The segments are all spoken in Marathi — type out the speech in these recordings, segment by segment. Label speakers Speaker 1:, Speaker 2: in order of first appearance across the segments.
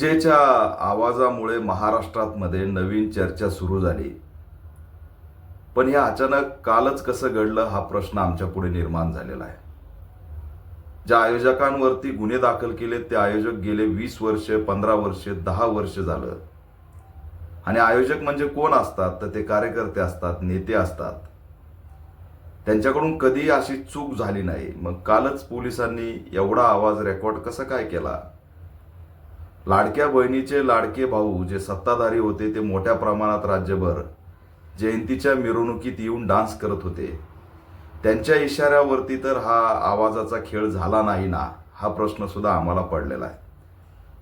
Speaker 1: विजेच्या आवाजामुळे महाराष्ट्रात नवीन चर्चा सुरू झाली. पण हे अचानक कालच कसं घडलं हा प्रश्न आमच्या पुढे निर्माण झालेला आहे. ज्या आयोजकांवरती गुन्हे दाखल केले ते आयोजक गेले वीस वर्ष पंधरा वर्ष दहा वर्ष झालं. आणि आयोजक म्हणजे कोण असतात? तर ते कार्यकर्ते असतात नेते असतात. त्यांच्याकडून कधी अशी चूक झाली नाही. मग कालच पोलिसांनी एवढा आवाज रेकॉर्ड कसा काय केला? लाडक्या बहिणीचे लाडके भाऊ जे सत्ताधारी होते ते मोठ्या प्रमाणात राज्यभर जयंतीच्या मिरवणुकीत येऊन डान्स करत होते. त्यांच्या इशाऱ्यावरती तर हा आवाजाचा खेळ झाला नाही ना हा प्रश्न सुद्धा आम्हाला पडलेला आहे.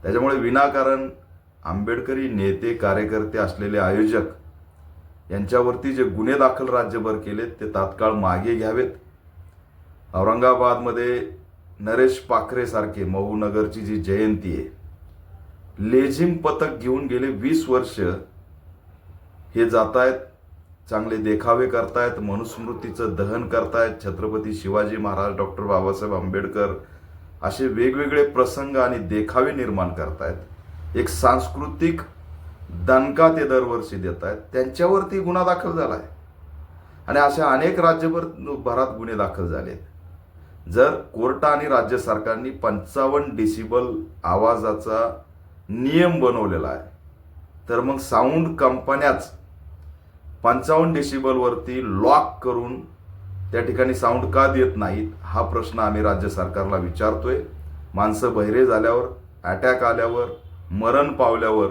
Speaker 1: त्याच्यामुळे विनाकारण आंबेडकरी नेते कार्यकर्ते असलेले आयोजक यांच्यावरती जे गुन्हे दाखल राज्यभर केलेत ते तात्काळ मागे घ्यावेत. औरंगाबादमध्ये नरेश पाखरेसारखे मऊ नगरची जी जयंती आहे लेझिम पथक घेऊन गेले वीस वर्ष. हे जात आहेत चांगले देखावे करतायत मनुस्मृतीचं दहन करतायत. छत्रपती शिवाजी महाराज डॉक्टर बाबासाहेब आंबेडकर असे वेगवेगळे प्रसंग आणि देखावे निर्माण करतायत. एक सांस्कृतिक दणका ते दरवर्षी देत आहेत त्यांच्यावरती गुन्हा दाखल झाला आहे आणि अशा अनेक राज्यभर भरात गुन्हे दाखल झालेत. जर कोर्टा आणि राज्य सरकारनी पंचावन्न डिसिबल आवाजाचा नियम बनवलेला आहे. तर मग साऊंड कंपन्याच पंचावन्न डेसिबलवरती लॉक करून त्या ठिकाणी साऊंड का देत नाहीत हा प्रश्न आम्ही राज्य सरकारला विचारतोय. माणसं बहिरे झाल्यावर अटॅक आल्यावर मरण पावल्यावर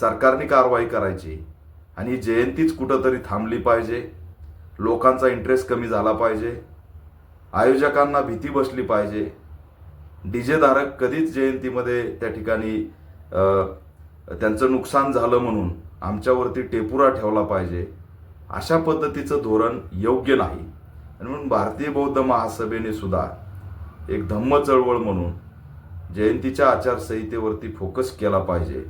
Speaker 1: सरकारने कारवाई करायची. आणि जयंतीच कुठंतरी थांबली पाहिजे. लोकांचा इंटरेस्ट कमी झाला पाहिजे. आयोजकांना भीती बसली पाहिजे. डीजे धारक कधीच जयंतीमध्ये त्या ठिकाणी त्यांचं नुकसान झालं म्हणून आमच्यावरती टेपुरा ठेवला पाहिजे अशा पद्धतीचं धोरण योग्य नाही. आणि म्हणून भारतीय बौद्ध महासभेने सुद्धा एक धम्म चळवळ म्हणून जयंतीच्या आचारसंहितेवरती फोकस केला पाहिजे.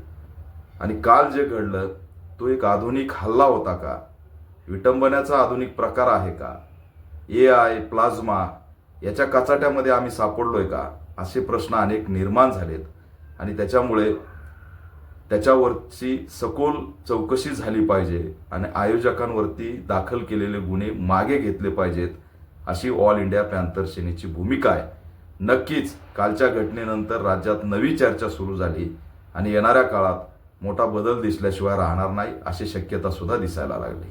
Speaker 1: आणि काल जे घडलं तो एक आधुनिक हल्ला होता का? विटंबण्याचा आधुनिक प्रकार आहे का? ए आय प्लाझ्मा याच्या कचाट्यामध्ये आम्ही सापडलोय का? असे प्रश्न अनेक निर्माण झालेत. आणि त्याच्यामुळे त्याच्यावरची सखोल चौकशी झाली पाहिजे आणि आयोजकांवरती दाखल केलेले गुन्हे मागे घेतले पाहिजेत अशी ऑल इंडिया पॅन्थर सेनेची भूमिका आहे. नक्कीच कालच्या घटनेनंतर राज्यात नवी चर्चा सुरू झाली आणि येणाऱ्या काळात मोठा बदल दिसल्याशिवाय राहणार नाही अशी शक्यता सुद्धा दिसायला लागली.